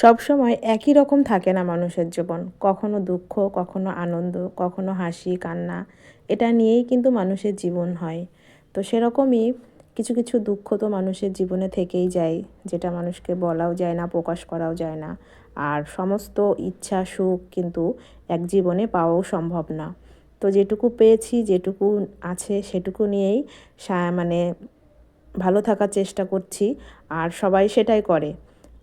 সব সময় একই রকম থাকে না মানুষের জীবন। কখনো দুঃখ, কখনো আনন্দ, কখনো হাসি, কান্না, এটা নিয়েই কিন্তু মানুষের জীবন হয়। তো সেরকমই কিছু কিছু দুঃখ তো মানুষের জীবনে থেকেই যায়, যেটা মানুষকে বলাও যায় না, প্রকাশ করাও যায় না। আর সমস্ত ইচ্ছা, সুখ কিন্তু এক জীবনে পাওয়াও সম্ভব না। তো যেটুকু পেয়েছি, যেটুকু আছে, সেটুকু নিয়েই মানে ভালো থাকার চেষ্টা করছি, আর সবাই সেটাই করে।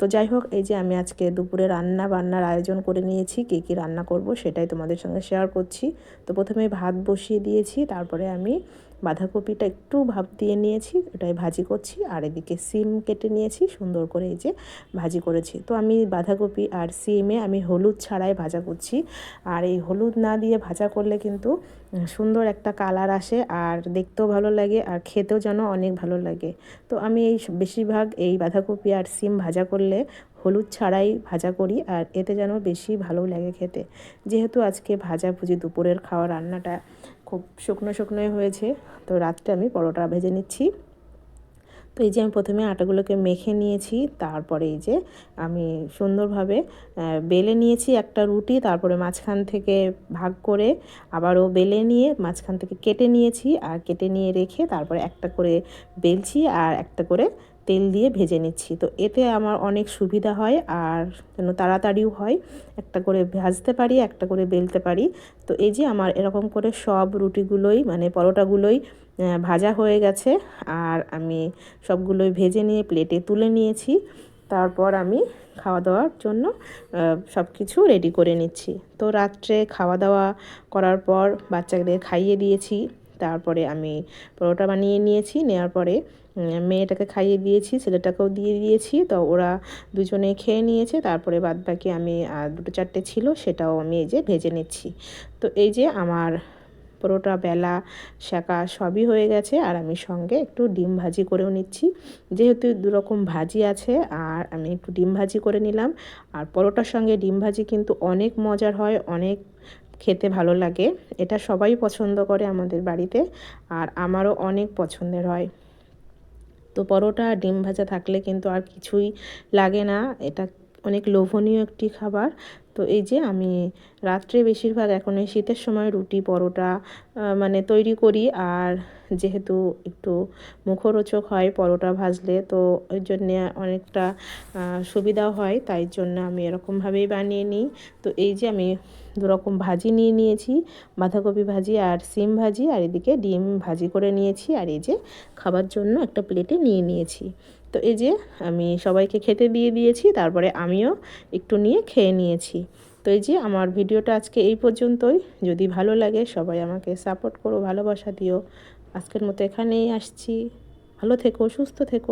তো যাই হোক, এই যে আমি আজকে দুপুরে রান্না বান্নার আয়োজন করে নিয়েছি, কী কী রান্না করব সেটাই তোমাদের সঙ্গে শেয়ার করছি। তো প্রথমে ভাত বসিয়ে দিয়েছি, তারপরে আমি বাঁধাকপিটা একটু ভাপ দিয়ে নিয়েছি ওটাই ভাজি করছি। আর এদিকে সিম কেটে নিয়েছি, সুন্দর করে এই যে ভাজি করেছি। তো আমি বাঁধাকপি আর সিমে আমি হলুদ ছাড়াই ভাজা করছি। আর এই হলুদ না দিয়ে ভাজা করলে কিন্তু সুন্দর একটা কালার আসে আর দেখতেও ভালো লাগে আর খেতেও যেন অনেক ভালো লাগে। তো আমি এই বেশিরভাগ এই বাঁধাকপি আর সিম ভাজা করলে হলুদ ছাড়াই ভাজা করি আর এতে যেন বেশি ভালো লাগে খেতে। যেহেতু আজকে ভাজা, ভুজি, দুপুরের খাওয়া, রান্নাটা খুব শুকনো শুকনোই হয়েছে। তো রাত্রে আমি পরোটা ভেজে নিচ্ছি। তো এই যে আমি প্রথমে আটাগুলোকে মেখে নিয়েছি, তারপরে এই যে আমি সুন্দরভাবে বেলে নিয়েছি একটা রুটি, তারপরে মাঝখান থেকে ভাগ করে আবারও বেলে নিয়ে মাঝখান থেকে কেটে নিয়েছি, আর কেটে নিয়ে রেখে তারপরে একটা করে বেলছি, আর একটা করে তেল দিয়ে ভেজে নিচ্ছি। তো এতে আমার অনেক সুবিধা হয় আর যেন তাড়াতাড়িও হয়। একটা করে ভাজতে পারি, একটা করে বেলতে পারি। তো এই যে আমার এরকম করে সব রুটিগুলোই মানে পরোটাগুলোই ভাজা হয়ে গেছে। আর আমি সবগুলোই ভেজে নিয়ে প্লেটে তুলে নিয়েছি। তারপর আমি খাওয়া দাওয়ার জন্য সব কিছু রেডি করে নিচ্ছি। তো রাত্রে খাওয়া দাওয়া করার পর বাচ্চাদের খাইয়ে দিয়েছি। তারপরে আমি পরোটা বানিয়ে নিয়েছি নেওয়ার পরে মেয়েটাকে খাইয়ে দিয়েছি, ছেলেটাকেও দিয়ে দিয়েছি। তো ওরা দুজনে খেয়ে নিয়েছে, তারপরে বাদ বাকি আমি দুটো চারটে ছিল, সেটাও আমি এই যে ভেজে নিচ্ছি। তো এই যে আমার পরোটা, বেলা শাঁকা সবই হয়ে গেছে, আর আমি সঙ্গে একটু ডিম ভাজি করেও নিচ্ছি। যেহেতু দুরকম ভাজি আছে, আর আমি একটু ডিম ভাজি করে নিলাম। আর পরোটার সঙ্গে ডিম ভাজি কিন্তু অনেক মজার হয়, অনেক খেতে ভালো লাগে। এটা সবাই পছন্দ করে আমাদের বাড়িতে, আর আমারও অনেক পছন্দের হয়। তো পরোটা ডিম ভাজা থাকলে কিন্তু আর কিছুই লাগে না। এটা অনেক লোভনীয় একটি খাবার। তো এই যে আমি রাত্রে বেশিরভাগ এখন এই শীতের সময় রুটি, পরোটা মানে তৈরি করি। আর যেহেতু একটু মুখরোচক হয় পরোটা ভাজলে, তো ওই জন্যে অনেকটা সুবিধাও হয়। তাই জন্য আমি এরকমভাবেই বানিয়ে নিই। তো এই যে আমি দুরকম ভাজি নিয়ে নিয়েছি, বাঁধাকপি ভাজি আর সিম ভাজি। আর এদিকে ডিম ভাজি করে নিয়েছি। আর এই যে খাবার জন্য একটা প্লেটে নিয়ে নিয়েছি। তো এই যে আমি সবাইকে খেতে দিয়ে দিয়েছি, তারপরে আমিও একটু নিয়ে খেয়ে নিয়েছি। তো এই যে আমার ভিডিওটা আজকে এই পর্যন্তই। যদি ভালো লাগে সবাই আমাকে সাপোর্ট করো, ভালোবাসা দিও। আজকের মতো এখানেই আসছি। ভালো থেকো, সুস্থ থেকো।